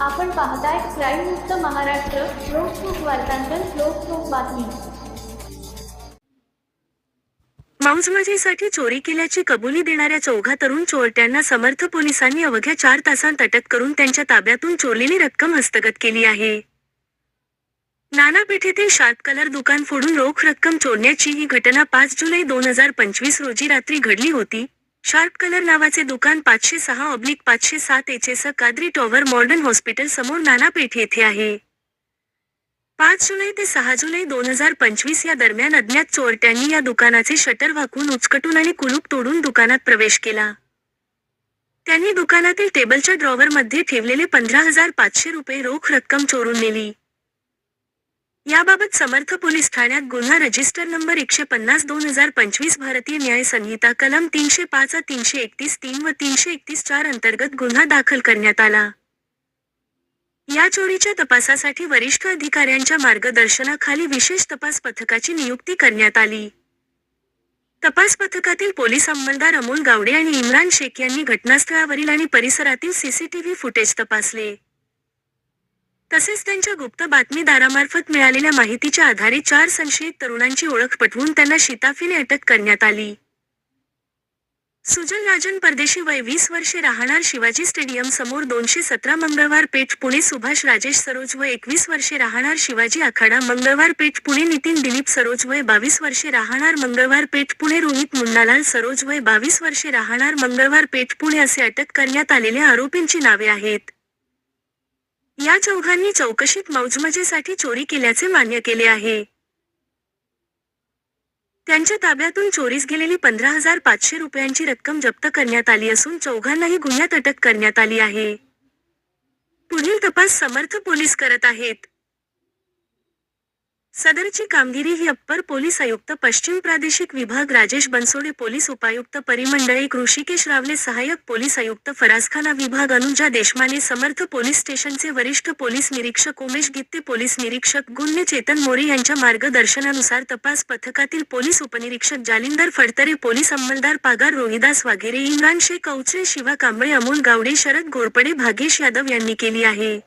आपण पाहताय क्राईम मुक्त महाराष्ट्र लोकसुख वार्तांकन लोकसुख बातमी. मौजमजेसाठी चोरी केल्याची कबुली देणाऱ्या चौघा तरुण चोरट्यांना समर्थ पोलिसांनी अवघ्या चार तासांत अटक करून त्यांच्या ताब्यातून चोरलेली रक्कम हस्तगत केली आहे. नानापेठेतील शार्प कलर दुकान फोडून रोख रक्कम चोरण्याची ही घटना पाच जुलै दोन हजार पंचवीस रोजी रात्री घडली होती. शार्प कलर नावाचे दुकान पाचशे सहा ऑब्लिक पाचशे सात H S Kadri tower modern hospital समोर नानापेठ येथे आहे. पाच जुलै ते सहा जुलै दोन हजार पंचवीस या दरम्यान अज्ञात चोरट्यांनी या दुकानाचे शटर वाकून उचकटून आणि कुलूप तोडून दुकानात प्रवेश केला. त्यांनी दुकानातील टेबलच्या ड्रॉवरमध्ये ठेवलेले पंधरा हजार पाचशे रुपये रोख रक्कम चोरून नेली. याबाबत समर्थ पोलीस ठाण्यात गुन्हा रजिस्टर नंबर एकशे पन्नास दोन हजार पंचवीस भारतीय न्याय संहिता कलम तीनशे पाच तीनशे एकतीस तीन व तीनशे एकतीस चार अंतर्गत गुन्हा दाखल करण्यात आला. या चोरीच्या तपासासाठी वरिष्ठ अधिकाऱ्यांच्या मार्गदर्शनाखाली विशेष तपास पथकाची नियुक्ती करण्यात आली. तपास पथकातील पोलीस अंमलदार अमोल गावडे आणि इम्रान शेख यांनी घटनास्थळावरील आणि परिसरातील सीसीटीव्ही फुटेज तपासले. तसेच त्यांच्या गुप्त बातमीदारामार्फत मिळालेल्या माहितीच्या आधारे चार संशयित तरुणांची ओळख पटवून त्यांना शिताफीने अटक करण्यात आली. सुजल राजन परदेशी वय वीस वर्षे राहणार शिवाजी स्टेडियम समोर दोनशे सतरा मंगळवार पेठ पुणे सुभाष राजेश सरोज वय एकवीस वर्षे राहणार शिवाजी आखाडा मंगळवार पेठ पुणे नितीन दिलीप सरोज वय बावीस वर्षे राहणार मंगळवार पेठ पुणे रोहित मुन्नालाल सरोज वय बावीस वर्षे राहणार मंगळवार पेठ पुणे असे अटक करण्यात आलेल्या आरोपींची नावे आहेत. या चौघांनी चौकशीत मौजमजेसाठी चोरी केल्याचे मान्य केले आहे. त्यांच्या ताब्यातून चोरीस गेलेली पंधरा हजार पाचशे रुपयांची रक्कम जप्त करण्यात आली असून चौघांनाही गुन्ह्यात अटक करण्यात आली आहे. पुढील तपास समर्थ पोलीस करत आहेत. सदरची कामगिरी ही अप्पर पोलीस आयुक्त पश्चिम प्रादेशिक विभाग राजेश बनसोडे पोलीस उपायुक्त परिमंडळ एक ऋषिकेश रावले सहाय्यक पोलीस आयुक्त फरासखाना विभाग अनुजा देशमाने समर्थ पोलीस स्टेशनचे वरिष्ठ पोलीस निरीक्षक उमेश गित्ते पोलीस निरीक्षक गुन्हे चेतन मोरे यांच्या मार्गदर्शनानुसार तपास पथकातील पोलीस उपनिरीक्षक जालिंदर फडतरे पोलीस अंमलदार पागार रोहिदास वाघेरे इम्रान शेख औचरे शिवा कांबळे अमोल गावडे शरद घोरपडे भागेश यादव यांनी केली आहे.